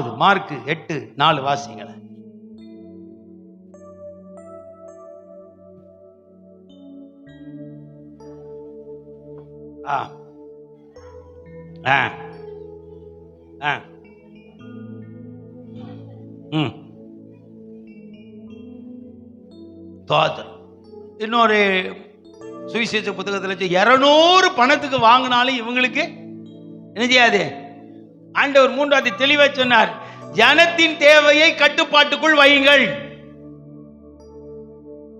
மூணாவது மார்க்கு எட்டு நாலு வாசிங்களேன் இன்னொரு சுவிசேஷ புத்தகத்தில் இருநூறு பணத்துக்கு வாங்கினாலும் இவங்களுக்கு என்ன செய்யாது? ஆண்டவர் மூன்றாவது தெளிவா சொன்னார் ஜனத்தின் தேவையை கட்டுப்பாட்டுக்குள் வையுங்கள்.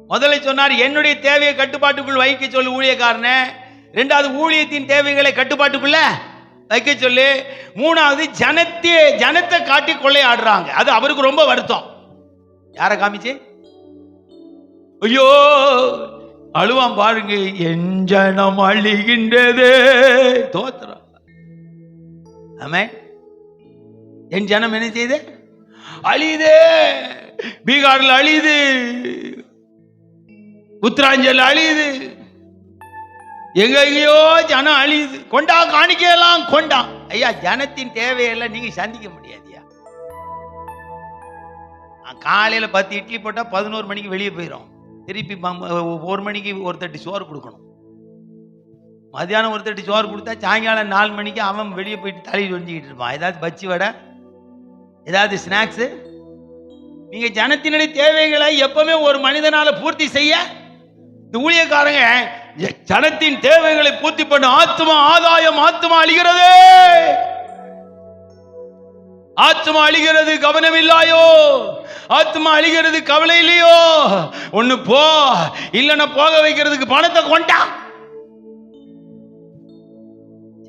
முதல்ல சொன்னார் என்னுடைய தேவையை கட்டுப்பாட்டுக்குள் வைக்க சொல்லு ஊழியக்காரன. ரெண்டாவது ஊழியத்தின் தேவைகளை கட்டுப்பாட்டுக்குள்ள வைக்க சொல்லு. மூணாவது ஜனத்தே ஜனத்தை காட்டி கொள்ளையாடுறாங்க. அது அவருக்கு ரொம்ப வருத்தம். யாரை காமிச்சு? ஐயோ அழுவான் பாருங்க என் ஜனம் அழிகின்றதே. தோத்திரம். ஆமே என் ஜனம் என்ன செய்து? அழியுதே. பீகாரில் அழியுது. உத்தராஞ்சல் அழியுது. எங்க எங்கேயோ ஜனம் அழியுது. கொண்டா காணிக்கையெல்லாம் கொண்டா. ஐயா ஜனத்தின் தேவையெல்லாம் நீங்க சந்திக்க முடியாதுயா காலையில பத்து இட்லி போட்டா பதினோரு மணிக்கு வெளியே போயிடும் திருப்பி ஒரு மணிக்கு ஒரு தட்டு சோறு கொடுக்கணும். மத்தியானம் ஒரு தட்டு சோறு கொடுத்தா சாயங்காலம் நாலு மணிக்கு அவன் வெளியே போயிட்டு தலையில் ஒழிஞ்சிக்கிட்டு இருப்பான். ஏதாவது பச்சி வடை? ஏதாவது ஸ்நாக்ஸு நீங்க ஜனத்தினுடைய தேவைகளை எப்பவுமே ஒரு மனிதனால பூர்த்தி செய்ய இந்த ஊழியக்காரங்க ஜனத்தின் தேவைகளை பூர்த்தி பண்ண ஆத்மா ஆதாயம் ஆத்மா அழிகிறது! ஆத்மா அழிகிறது கவனம் இல்லாயோ? ஆத்மா அழிகிறது கவலை இல்லையோ? ஒண்ணு போ இல்லைன்னா போக வைக்கிறதுக்கு பணத்தை கொண்டா!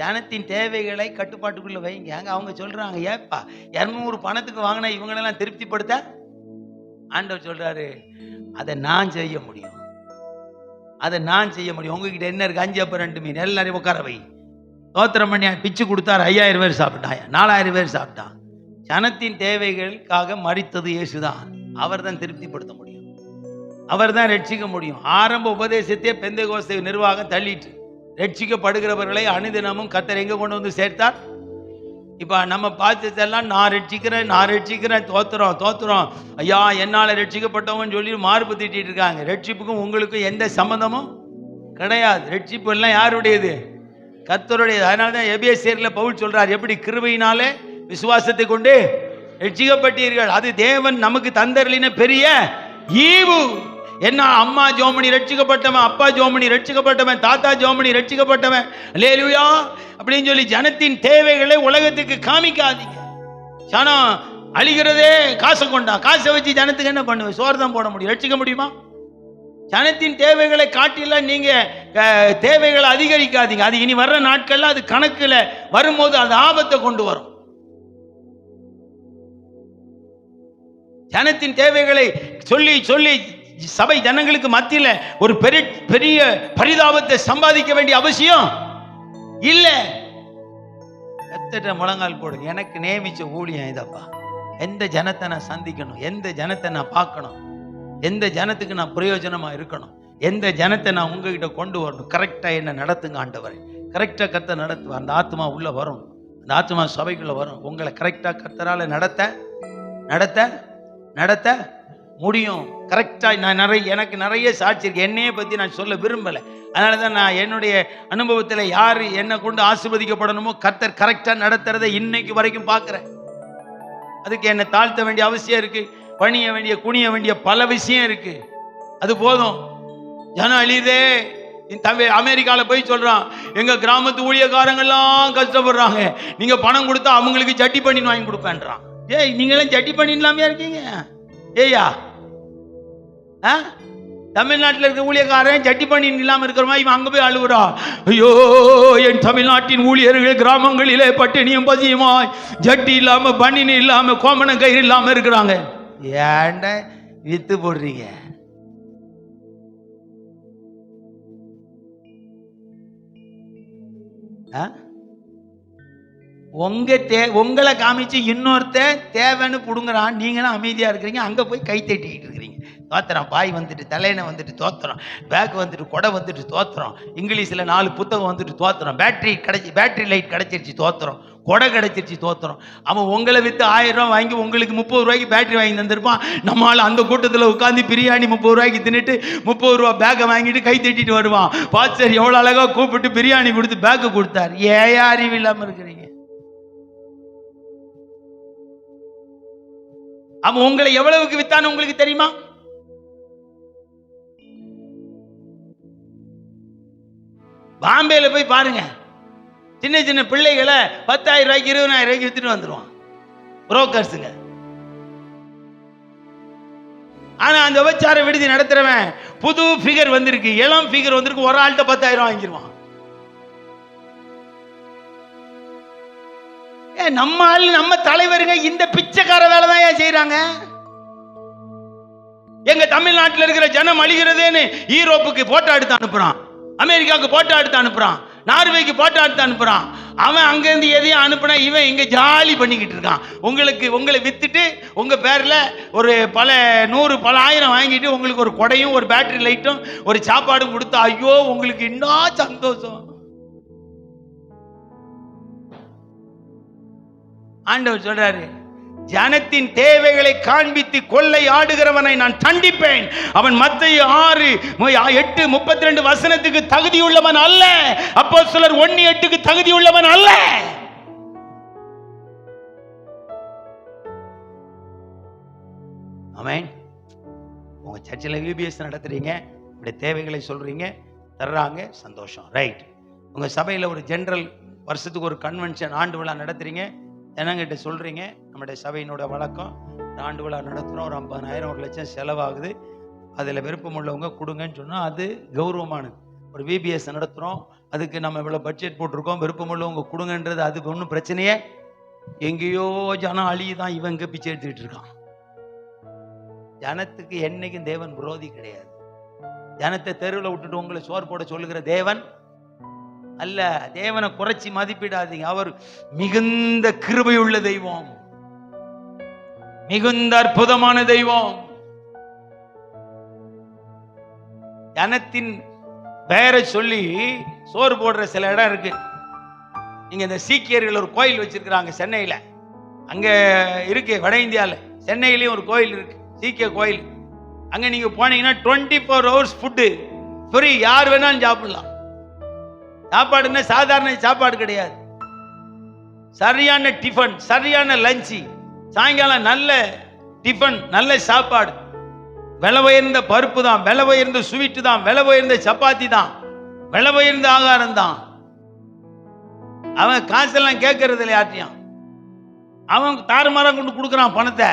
ஜனத்தின் தேவைகளை கட்டுப்பாட்டுக்குள்ள வைங்க. அங்க அவங்க சொல்றாங்க ஏப்பா இரநூறு பணத்துக்கு வாங்கினா இவங்களெல்லாம் திருப்திப்படுத்த? ஆண்டவர் சொல்றாரு அதை நான் செய்ய முடியும். அதை நான் செய்ய முடியும். உங்ககிட்ட என்ன இருக்கு? அஞ்சு அப்ப ரெண்டு மீன். எல்லாரையும் உட்கார வை. தோத்திரம் பண்ணி பிச்சு கொடுத்தாரு. ஐயாயிரம் பேர் சாப்பிட்டான். நாலாயிரம் பேர் சாப்பிட்டான். ஜனத்தின் தேவைகளுக்காக மறித்தது இயேசுதான். அவர் தான் திருப்திப்படுத்த முடியும். அவர் தான் ரட்சிக்க முடியும். ஆரம்ப உபதேசத்தையே பெந்தை கோஸ்தை நிர்வாகம் தள்ளிட்டு. ரட்சிக்கப்படுகிறவர்களை அனுதினமும் கத்தர் எங்க கொண்டு வந்து சேர்த்தார்? இப்போ நம்ம பார்த்ததெல்லாம் நான் ரட்சிக்கிறேன் நான் ரட்சிக்கிறேன் தோத்துறோம் தோத்துறோம். ஐயா என்னால் ரட்சிக்கப்பட்டவன் சொல்லி மார்பு திட்டிட்டு இருக்காங்க. ரட்சிப்புக்கும் உங்களுக்கும் எந்த சம்மந்தமும் கிடையாது. ரட்சிப்பு எல்லாம் யாருடையது? கத்தருடையது அதனால தான் எபிஎஸ்சியரில் பவுல் சொல்றார் எப்படி கிருபையினாலே விசுவாசத்தை கொண்டு ரட்சிக்கப்பட்டீர்கள். அது தேவன் நமக்கு தந்தரலின பெரிய ஈவு. என்ன அம்மா ஜோமணி ரட்சிக்கப்பட்டவன் அப்பா ஜோமணி ரட்சிக்கப்பட்டவன் தாத்தா ஜோமணி ரட்சிக்கப்பட்டவன். லேலுயா அப்படின்னு சொல்லி ஜனத்தின் தேவைகளை உலகத்துக்கு காமிக்காதீங்க. சனம் அழிகிறதே காசை கொண்டா காசை வச்சு ஜனத்துக்கு என்ன பண்ணுவேன் சோறு தான் போட முடியும். ரட்சிக்க முடியுமா? ஜனத்தின் தேவைகளை காட்டிலாம் நீங்க தேவைகளை அதிகரிக்காதீங்க. அது இனி வர்ற நாட்கள்ல அது கணக்கில் வரும்போது அது ஆபத்தை கொண்டு வரும். ஜனத்தின் தேவைகளை சொல்லி சொல்லி சபை ஜனங்களுக்கு மத்தியில் ஒரு பெரிய பெரிய பரிதாபத்தை சம்பாதிக்க வேண்டிய அவசியம் இல்லை. எத்தனை முழங்கால் போடுங்க எனக்கு நியமிச்ச ஊழியம் இதப்பா. எந்த ஜனத்தை நான் சந்திக்கணும்? எந்த ஜனத்தை நான் பார்க்கணும்? எந்த ஜனத்துக்கு நான் பிரயோஜனமாக இருக்கணும்? எந்த ஜனத்தை நான் உங்ககிட்ட கொண்டு வரணும்? கரெக்டாக என்ன நடத்துங்க ஆண்டவரை. கரெக்டாக கத்தை நடத்துவா அந்த ஆத்மா உள்ளே வரும். அந்த ஆத்மா சபைக்குள்ள வரும். உங்களை கரெக்டாக கத்தரால நடத்த நடத்த நடத்த முடியும். கரெக்டாக நான் நிறைய எனக்கு நிறைய சாட்சி இருக்கு. என்னையே பற்றி நான் சொல்ல விரும்பலை. அதனால தான் நான் என்னுடைய அனுபவத்தில் யார் என்னை கொண்டு ஆசிர்வதிக்கப்படணுமோ கர்த்தர் கரெக்டாக நடத்துறதை இன்னைக்கு வரைக்கும் பார்க்குறேன். அதுக்கு என்னை தாழ்த்த வேண்டிய அவசியம் இருக்குது பணிய வேண்டிய குனிய வேண்டிய பல விஷயம் இருக்குது அது போதும். ஜனம் அழியுதே. தம்பி தமிழ் அமெரிக்காவில் போய் சொல்கிறான் எங்கள் கிராமத்து ஊழியக்காரங்கெல்லாம் கஷ்டப்படுறாங்க. நீங்கள் பணம் கொடுத்தா அவங்களுக்கு சட்டி பண்ணி வாங்கி கொடுப்பேன்றான். ஏய் நீங்களாம் சட்டி பண்ணி இருக்கீங்க? ஏய்யா ஆ? தமிழ்நாட்டில் இருக்க ஊழியக்காரன் சட்டி பண்ணி இல்லாமல் இருக்கிற மாதிரி இவன் அங்கே போய் அழுகுறா ஐயோ என் தமிழ்நாட்டின் ஊழியர்கள் கிராமங்களிலே பட்டினியும் பசியுமாய். ஜட்டி இல்லாமல் பண்ணினு இல்லாமல் கோமண கயிறு இல்லாமல் இருக்கிறாங்க. ஏண்ட வித்து போடுறீங்க? ஆ? உங்க தே உங்களை காமிச்சு இன்னொருத்தன் தேவைன்னு பிடுங்குறான். நீங்களும் அமைதியாக இருக்கிறீங்க. அங்கே போய் கை தட்டிக்கிட்டு இருக்கிறீங்க. தோத்துறோம் பாய் வந்துட்டு தலையணை வந்துட்டு தோத்துறோம் பேக் வந்துட்டு கொடை வந்துட்டு தோத்துறோம் இங்கிலீஷில் நாலு புத்தகம் வந்துட்டு தோத்துறோம் பேட்டரி கிடச்சி பேட்டரி லைட் கிடச்சிருச்சு தோத்துறோம் கொடை கிடச்சிருச்சு தோத்துறோம் அவன் உங்களை விற்று ஆயிரம் ரூபா வாங்கி உங்களுக்கு முப்பது ரூபாய்க்கு பேட்டரி வாங்கி தந்திருப்பான். நம்மளால் அந்த கூட்டத்தில் உட்காந்து பிரியாணி முப்பது ரூபாய்க்கு தின்னுட்டு முப்பது ரூபா பேக்கை வாங்கிட்டு கை தட்டிட்டு வருவான். பாச்சர் எவ்வளோ அழகாக கூப்பிட்டு பிரியாணி கொடுத்து பேக்கு கொடுத்தார். ஏன் அறிவு இல்லாமல் இருக்கிறீங்க? அவன் உங்களை எவ்வளவுக்கு வித்தான்னு உங்களுக்கு தெரியுமா? பாம்பேல போய் பாருங்க. சின்ன சின்ன பிள்ளைகளை பத்தாயிரம் ரூபாய்க்கு இருபதாயிரம் ரூபாய்க்கு வித்துட்டு வந்துடுவான் புரோக்கர்ஸுங்க ஆனா அந்த உபச்சார விடுதி நடத்துறவன் புது ஃபிகர் வந்திருக்கு. இளம் ஃபிகர் வந்திருக்கு. ஒரு ஆள்கிட்ட பத்தாயிரம் வாங்கிடுவான் ஏ நம்ம ஆள் நம்ம தலைவருங்க இந்த பிச்சைக்கார வேலை தான் ஏன் செய்யறாங்க எங்க தமிழ்நாட்டில் இருக்கிற ஜனம் அழிகிறதேன்னு ஈரோப்புக்கு போட்டோ எடுத்து அனுப்புறான். அமெரிக்காவுக்கு போட்டோ எடுத்து அனுப்புறான். நார்வேக்கு போட்டோ எடுத்து அனுப்புறான். அவன் அங்கேருந்து எதையும் அனுப்புனா இவன் இங்கே ஜாலி பண்ணிக்கிட்டு இருக்கான். உங்களுக்கு உங்களை வித்துட்டு உங்க பேர்ல ஒரு பல நூறு பல ஆயிரம் வாங்கிட்டு உங்களுக்கு ஒரு கொடையும் ஒரு பேட்டரி லைட்டும் ஒரு சாப்பாடும் கொடுத்தா ஐயோ உங்களுக்கு இன்னும் சந்தோஷம்? ஆண்டவர் சொல்றாரு ஜனத்தின் தேவைகளை காண்பித்து கொள்ளை ஆடுகிறவனை நான் தண்டிப்பேன். அவன் மத்திய ஆறு எட்டு முப்பத்தி ரெண்டு வசனத்துக்கு தகுதியுள்ளவன் அல்ல. அப்போ சிலர் ஒன்னு எட்டுக்கு தகுதியுள்ளவன் அல்ல. ஆமென். உங்க சர்ச்சில் விபிஎஸ் நடத்துறீங்க இப்படி தேவைகளை சொல்றீங்க தர்றாங்க சந்தோஷம். ரைட். உங்க சபையில ஒரு ஜென்ரல் வருஷத்துக்கு ஒரு கன்வென்ஷன் ஆண்டு விழா நடத்துறீங்க ஜனங்கிட்ட சொல்கிறீங்க நம்முடைய சபையினோட வழக்கம் ஆண்டு விழா நடத்துகிறோம் ஒரு ஐம்பதாயிரம் ஒரு லட்சம் செலவாகுது. அதில் விருப்பம் உள்ளவங்க கொடுங்கன்னு சொன்னால் அது கௌரவமானது. ஒரு விபிஎஸ் நடத்துகிறோம் அதுக்கு நம்ம இவ்வளோ பட்ஜெட் போட்டிருக்கோம் விருப்பம் உள்ளவங்க கொடுங்கன்றது அதுக்கு ஒன்றும் பிரச்சனையே எங்கேயோ ஜனம் அழியுதான் தான் இவங்க பிச்சை எடுத்துக்கிட்டு இருக்கான். ஜனத்துக்கு என்னைக்கும் தேவன் விரோதி கிடையாது. ஜனத்தை தெருவில் விட்டுட்டு உங்களை சோர் போட சொல்லுகிற தேவன் அல்ல தேவனை குறைச்சி மதிப்பிடாதீங்க. அவர் மிகுந்த கிருபையுள்ள தெய்வம். மிகுந்த அற்புதமான தெய்வம். ஜனத்தின் பெயரை சொல்லி சோறு போடுற சில இடம் இருக்கு. இங்க இந்த சீக்கியர்கள் ஒரு கோயில் வச்சிருக்கிறாங்க சென்னையில. அங்க இருக்கு வட இந்தியாவில் சென்னையிலயும் ஒரு கோயில் இருக்கு சீக்கிய கோயில். அங்க நீங்க போனீங்கன்னா twenty four hours food free யார் வேணாலும் சாப்பிடலாம். சாப்பாடுன்னா சாதாரண சாப்பாடு கிடையாது. சரியான டிஃபன் சரியான லஞ்சு சாயங்காலம் நல்ல டிஃபன் நல்ல சாப்பாடு. விலை உயர்ந்த பருப்பு தான் விலை உயர்ந்த ஸ்வீட்டு தான் விலை உயர்ந்த சப்பாத்தி தான் விலை உயர்ந்த ஆகாரம் தான். அவன் காசெல்லாம் கேட்கறது இல்லை யார்ட்டையும் அவன் தாறுமாறாக கொண்டு கொடுக்குறான் பணத்தை.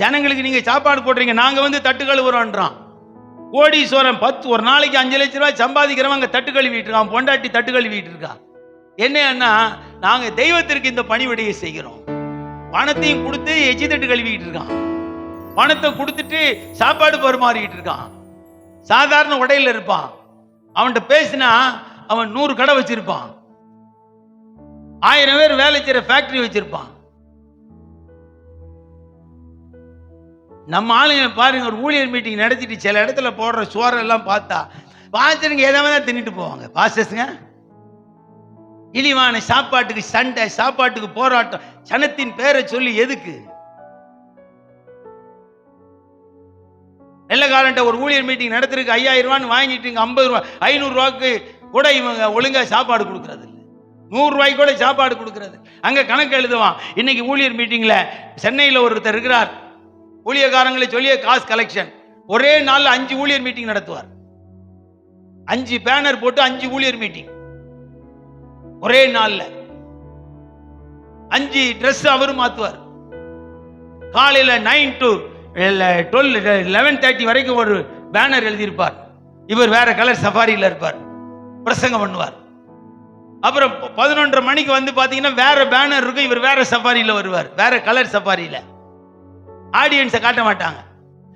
ஜனங்களுக்கு நீங்கள் சாப்பாடு போடுறீங்க நாங்கள் வந்து தட்டு கழுவுறோன்றான் கோடீஸ்வரன் பத்து ஒரு நாளைக்கு அஞ்சு லட்ச ரூபாய் சம்பாதிக்கிறவன் தட்டு கழுவிட்டு இருக்கான் பொண்டாட்டி தட்டு கழுவிட்டு இருக்கான் என்னன்னா நாங்க தெய்வத்திற்கு இந்த பணிவிடையை செய்கிறோம். பணத்தையும் கொடுத்து எச்சி தட்டு கழுவிட்டு இருக்கான் பணத்தை கொடுத்துட்டு சாப்பாடு பரிமாறிக்கிட்டு இருக்கான். சாதாரண உடையில இருப்பான். அவன்கிட்ட பேசினா அவன் நூறு கடை வச்சிருப்பான். ஆயிரம் பேர் வேலை செய்கிற ஃபேக்டரி வச்சிருப்பான். நம்ம ஆளுங்க பாருங்க ஒரு ஊழியர் மீட்டிங் நடத்திட்டு சில இடத்துல போடுற சோறெல்லாம் பார்த்தா பாஸ்டருங்க எதாவது தான் தின்னுட்டு போவாங்க. பாஸ்டர்ஸுங்க இழிவான சாப்பாட்டுக்கு சண்டை சாப்பாட்டுக்கு போராட்டம் சனத்தின் பேரை சொல்லி எதுக்கு? வெள்ளக்காரன்ட்ட ஒரு ஊழியர் மீட்டிங் நடத்திருக்கு ஐயாயிரம் ரூபான்னு வாங்கிட்டு ஐம்பது ரூபா ஐநூறு ரூபாய்க்கு கூட இவங்க ஒழுங்கா சாப்பாடு கொடுக்கறது இல்லை. நூறு ரூபாய்க்கு கூட சாப்பாடு கொடுக்கறது அங்க கணக்கு எழுதுவான் இன்னைக்கு ஊழியர் மீட்டிங்ல சென்னையில் ஒருத்தர் இருக்கிறார். ஊழியக்காரங்களை சொல்லிய காசு கலெக்ஷன் ஒரே நாளில் அஞ்சு ஊழியர் மீட்டிங் நடத்துவார். அஞ்சு பேனர் போட்டு அஞ்சு ஊழியர் மீட்டிங் ஒரே நாள்ல. அஞ்சு ட்ரெஸ் அவரும் மாத்துவார். காலையில nine to twelve eleven thirty வரைக்கும் ஒரு பேனர் எழுதியிருப்பார். இவர் வேற கலர் சஃபாரியில் இருப்பார். பிரசங்கம் பண்ணுவார். அப்புறம் பதினொன்றரை மணிக்கு வந்து பார்த்தீங்கன்னா வேற பேனர் இருக்கும் இவர் வேற சஃபாரியில் வருவார். வேற கலர் சஃபாரியில் ஆடியன்ஸை காட்ட மாட்டாங்க.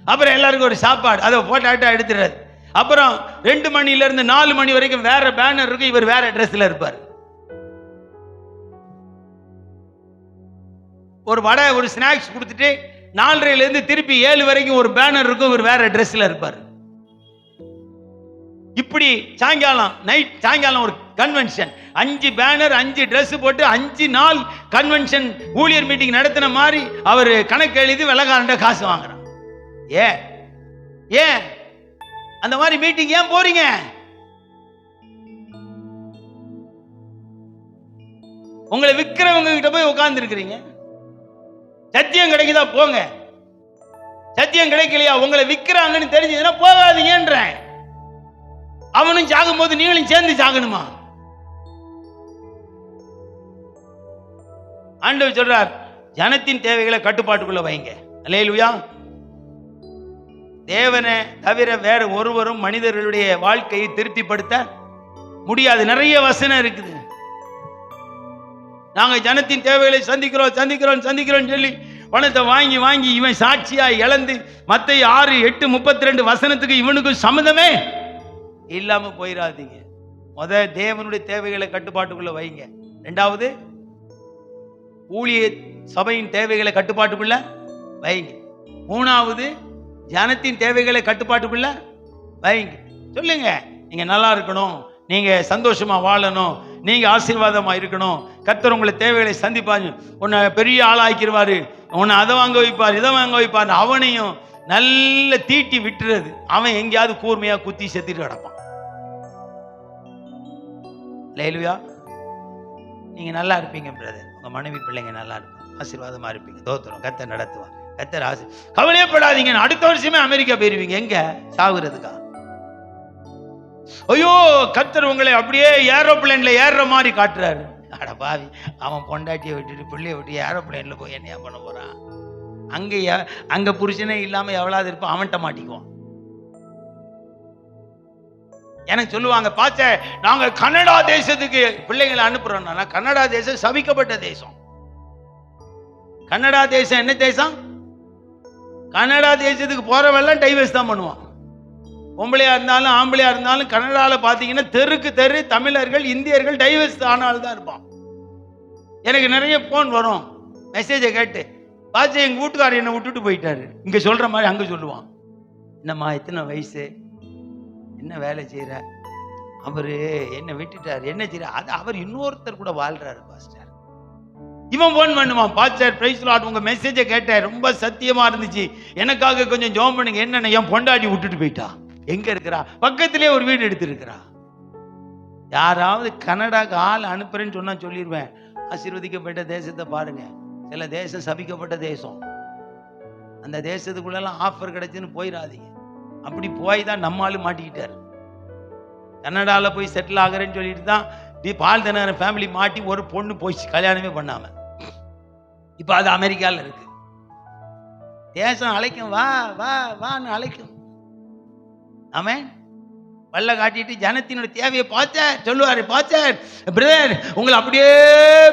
அப்புறம் எல்லாருக்கும் ஒரு சாப்பாடு. அதை போட்டோ ஆட்டோ எடுத்துடுறது. அப்புறம் ரெண்டு மணில இருந்து நாலு மணி வரைக்கும் வேற பேனர் இருக்கும் இவர் வேற ட்ரெஸ்ல இருப்பார். ஒரு வடை ஒரு ஸ்நாக்ஸ் கொடுத்துட்டு நாலரைலேருந்து திருப்பி ஏழு வரைக்கும் ஒரு பேனர் இருக்கும் இவர் வேற ட்ரெஸ்ல இருப்பார். இப்படி சாயங்காலம் நைட் சாயங்காலம் ஒரு கன்வென்ஷன் அஞ்சு பேனர் அஞ்சு ட்ரெஸ் போட்டு அஞ்சு நாள் கன்வென்ஷன் ஊழியர் மீட்டிங் நடத்தின மாதிரி அவர் கணக்கு எழுதி வெள்ளக்காரன்ட்ட காசு வாங்குறான். ஏன் ஏன் அந்த மாதிரி மீட்டிங் ஏன் போறீங்க? உங்களை விற்கிறவங்க கிட்ட போய் உட்கார்ந்து இருக்கிறீங்க சத்தியம் கிடைக்குதா போங்க. சத்தியம் கிடைக்கலையா? உங்களை விற்கிறாங்கன்னு தெரிஞ்சதுன்னா போகாதீங்கன்றேன். அவனும் சாகும்போது நீங்களும் சேர்ந்து சாகணுமா? ஆண்டவர் சொல்றார் ஜனத்தின் தேவைகளை கட்டுப்பாட்டுக்குள்ள வைங்க. அல்லேலூயா. தேவனை தவிர வேற ஒருவரும் மனிதர்களுடைய வாழ்க்கையை திருப்திப்படுத்த முடியாது. நிறைய வசனம் இருக்குது. நாங்க ஜனத்தின் தேவைகளை சந்திக்கிறோம் சந்திக்கிறோம் சந்திக்கிறோம் சொல்லி பணத்தை வாங்கி வாங்கி இவன் சாட்சியா இழந்து மத்த ஆறு எட்டு முப்பத்தி ரெண்டு வசனத்துக்கு இவனுக்கும் சம்மந்தமே இல்லாம போயிடாதீங்க முத தேவனுடைய தேவைகளை கட்டுப்பாட்டுக்குள்ள வைங்க. ரெண்டாவது ஊழிய சபையின் தேவைகளை கட்டுப்பாட்டுக்குள்ள வைங்க. மூணாவது ஜனத்தின் தேவைகளை கட்டுப்பாட்டுக்குள்ள வைங்க. சொல்லுங்க. நீங்க நல்லா இருக்கணும். நீங்க சந்தோஷமா வாழணும். நீங்க ஆசீர்வாதமா இருக்கணும். கத்தர் உங்களை தேவைகளை சந்திப்பாரு. உன்னை பெரிய ஆளாக்கிடுவாரு உன்னை அதை வாங்க வைப்பார் இதை வாங்க வைப்பார் அவனையும் நல்ல தீட்டி விட்டுறது. அவன் எங்கேயாவது கூர்மையா குத்தி செத்துட்டு கிடப்பான். லைலுவியா நீங்க நல்லா இருப்பீங்க பிரதர் உங்க மனைவி பிள்ளைங்க நல்லா இருப்பாங்க ஆசீர்வாதமாக இருப்பீங்க. தோத்துறோம் கத்தை நடத்துவான் கத்தர் ஆசி கவலையப்படாதீங்க. அடுத்த வருஷமே அமெரிக்கா போயிருவீங்க. எங்க? சாகுறதுக்கா ஐயோ கத்தர் உங்களை அப்படியே ஏரோப்ளேன்ல ஏறுற மாதிரி காட்டுறாரு. அட பாவி. அவன் பொண்டாட்டியை விட்டுட்டு பிள்ளைய விட்டு ஏரோப்ளேன்ல போய் என்னையா பண்ண போறான்? அங்கே அங்கே அங்க புருஷனே இல்லாம எவ்வளவு இருப்பான் அவன்கிட்ட மாட்டிக்குவான். எனக்கு சொல்லுவாங்க பார்த்த நாங்கள் கனடா தேசத்துக்கு பிள்ளைங்களை அனுப்புறோம்னா கனடா தேசம் சபிக்கப்பட்ட தேசம். கனடா தேசம் என்ன தேசம்? கனடா தேசத்துக்கு போறவெல்லாம் டைவர்ஸ் தான் பண்ணுவான். பொம்பளையா இருந்தாலும் ஆம்பளையா இருந்தாலும் கனடாவில் பார்த்தீங்கன்னா தெருக்கு தெரு தமிழர்கள் இந்தியர்கள் டைவர்ஸ் ஆனாலும் தான் இருப்பான். எனக்கு நிறைய போன் வரும். மெசேஜை கேட்டு பாச்சு எங்கள் வீட்டுக்காரர் என்னை விட்டுட்டு போயிட்டாரு. இங்கே சொல்கிற மாதிரி அங்கே சொல்லுவான். என்னம்மா எத்தனை வயசு? என்ன வேலை செய்கிற அவரு என்ன விட்டுட்டாரு. என்ன செய்யற அது அவர் இன்னொருத்தர் கூட வாழ்றாரு பாஸ்டர். இவன் போன் பண்ணுவான் பாஸ்டர் பிரைஸ் லாட் உங்கள் மெசேஜை கேட்டேன். ரொம்ப சத்தியமாக இருந்துச்சு. எனக்காக கொஞ்சம் ஜோம் பண்ணுங்க. என்னென்ன என் பொண்டாட்டி விட்டுட்டு போயிட்டா? எங்கே இருக்கிறா? பக்கத்திலே ஒரு வீடு எடுத்திருக்கிறா. யாராவது கனடாக்கு ஆள் அனுப்புறேன்னு சொன்னால் சொல்லிடுவேன் ஆசீர்வதிக்கப்பட்ட தேசத்தை பாருங்க. சில தேசம் சபிக்கப்பட்ட தேசம். அந்த தேசத்துக்குள்ளெல்லாம் ஆஃபர் கிடைச்சுன்னு போயிடாதீங்க. அப்படி போய் தான் நம்மாலு மாட்டிக்கிட்டார். கனடாவில் போய் செட்டில் ஆகிறேன்னு சொல்லிட்டு தான் டி பால் தினகரன் ஃபேமிலி மாட்டி ஒரு பொண்ணு போயிடுச்சு கல்யாணமே பண்ணாம. இப்போ அது அமெரிக்காவில் இருக்கு. தேசம் அழைக்கும் வா வா வான்னு அழைக்கும். ஆமே பல்ல காட்டிட்டு ஜனத்தினுடைய தேவையை பார்த்தேன் சொல்லுவாரு பார்த்தேன் பிரதர் உங்களை அப்படியே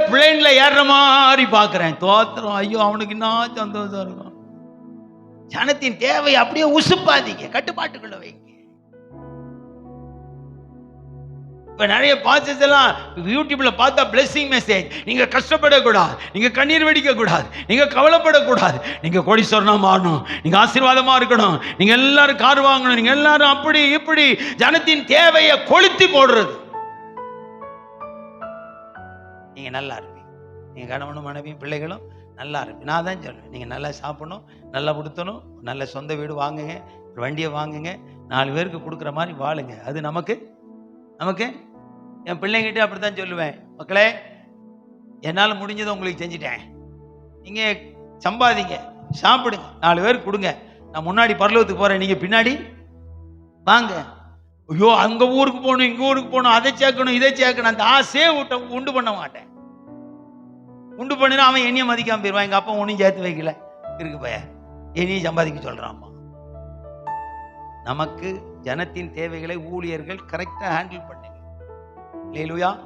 பிளேன்ல ஏறுற மாதிரி பார்க்குறேன். தோத்திரம். ஐயோ அவனுக்கு என்ன சந்தோஷம் இருக்கும். ஜனத்தின் தேவையை அப்படியே உசுப்பாதீங்க கட்டுப்பாட்டுக்குள்ள வைங்க. இப்ப நிறைய பாசஸ் எல்லாம் யூடியூப்ல பார்த்தா பிளெஸிங் மெசேஜ் நீங்க கஷ்டப்படக்கூடாது நீங்க கண்ணீர் வெடிக்க கூடாது நீங்க கவலைப்படக்கூடாது. நீங்க கோடீஸ்வரனா மாறணும் நீங்க ஆசீர்வாதமா இருக்கணும் நீங்க எல்லாரும் கார் வாங்கணும் நீங்க எல்லாரும் அப்படி இப்படி ஜனத்தின் தேவையை கொளுத்தி போடுறது. நீங்க நல்லா இருப்பீங்க. நீங்க கணவனும் மனைவியும் பிள்ளைகளும் நல்லா இருப்பீங்க நான் தான் சொல்லுவேன் நீங்கள் நல்லா சாப்பிடணும் நல்லா கொடுத்தணும் நல்ல சொந்த வீடு வாங்குங்க ஒரு வண்டியை வாங்குங்க நாலு பேருக்கு கொடுக்குற மாதிரி வாழுங்க. அது நமக்கு நமக்கு என் பிள்ளைங்கிட்ட அப்படித்தான் சொல்லுவேன். மக்களே என்னால் முடிஞ்சதை உங்களுக்கு செஞ்சுட்டேன். நீங்கள் சம்பாதிங்க சாப்பிடுங்க நாலு பேருக்கு கொடுங்க. நான் முன்னாடி பரலோகத்துக்கு போகிறேன் நீங்கள் பின்னாடி வாங்க. ஐயோ அங்கே ஊருக்கு போகணும் இங்கே ஊருக்கு போகணும் அதை சேர்க்கணும் இதை சேர்க்கணும் அந்த ஆசையே விட்ட உண்டு பண்ண மாட்டேன். உண்டு பண்ணினா அவன் என்னையும் மதிக்காம போயிடுவான் எங்கள் அப்பா ஒன்றும் சேர்த்து வைக்கல. இருக்கு பைய. என்னையும் சம்பாதிக்க சொல்கிறான் நமக்கு ஜனத்தின் தேவைகளை ஊழியர்கள் கரெக்டாக ஹேண்டில் பண்ணுங்க. இல்லையிலுயா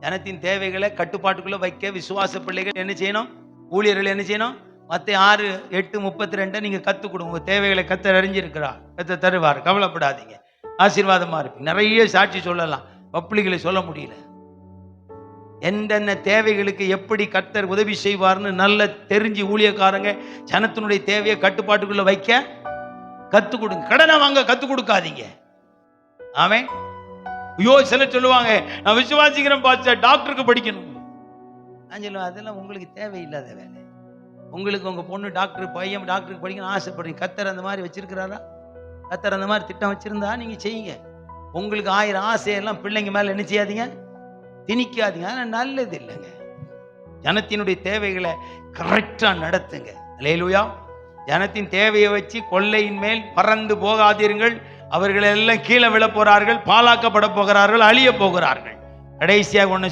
ஜனத்தின் தேவைகளை கட்டுப்பாட்டுக்குள்ளே வைக்க விசுவாச பிள்ளைகள் என்ன செய்யணும்? ஊழியர்கள் என்ன செய்யணும்? மற்ற ஆறு எட்டு முப்பத்தி ரெண்டை நீங்கள் கற்றுக் கொடுங்க. உங்கள் தேவைகளை கத்த அறிஞ்சிருக்கிறார். கத்த தருவார். கவலைப்படாதீங்க. ஆசீர்வாதமாக இருப்பீங்க. நிறைய சாட்சி சொல்லலாம். பப்ளிகளை சொல்ல முடியல. என்னென்ன தேவைகளுக்கு எப்படி கர்த்தர் உதவி செய்வார்னு நல்ல தெரிஞ்சு ஊழியக்காரங்க ஜனத்தினுடைய தேவையை கட்டுப்பாட்டுக்குள்ள வைக்க கற்றுக் கொடுங்க. கடனை வாங்க கற்றுக் கொடுக்காதீங்க. ஆமே ஐயோ சிலர் சொல்லுவாங்க நான் விசுவாசிக்கிறேன் பாச்சா டாக்டருக்கு படிக்கணும். நான் சொல்லுவேன் அதெல்லாம் உங்களுக்கு தேவையில்லாத வேலை. உங்களுக்கு உங்க பொண்ணு டாக்டர் பையன் டாக்டருக்கு படிக்கணும் ஆசைப்படுறீங்க. கத்தர் அந்த மாதிரி வச்சிருக்கிறாரா? கத்தர் அந்த மாதிரி திட்டம் வச்சிருந்தா நீங்க செய்யுங்க. உங்களுக்கு ஆயிரம் ஆசையெல்லாம் பிள்ளைங்க மேல என்ன செய்யாதீங்க திணிக்காதீங்க. ஆனால் நல்லது இல்லைங்க ஜனத்தினுடைய தேவைகளை கரெக்டா நடத்துங்க. லேலுயா ஜனத்தின் தேவையை வச்சு கொள்ளையின் மேல் பறந்து போகாதீர்கள். அவர்கள் எல்லாம் கீழே விழ போகிறார்கள் பாலாக்கப்பட போகிறார்கள் அழிய போகிறார்கள். கடைசியாக ஒன்று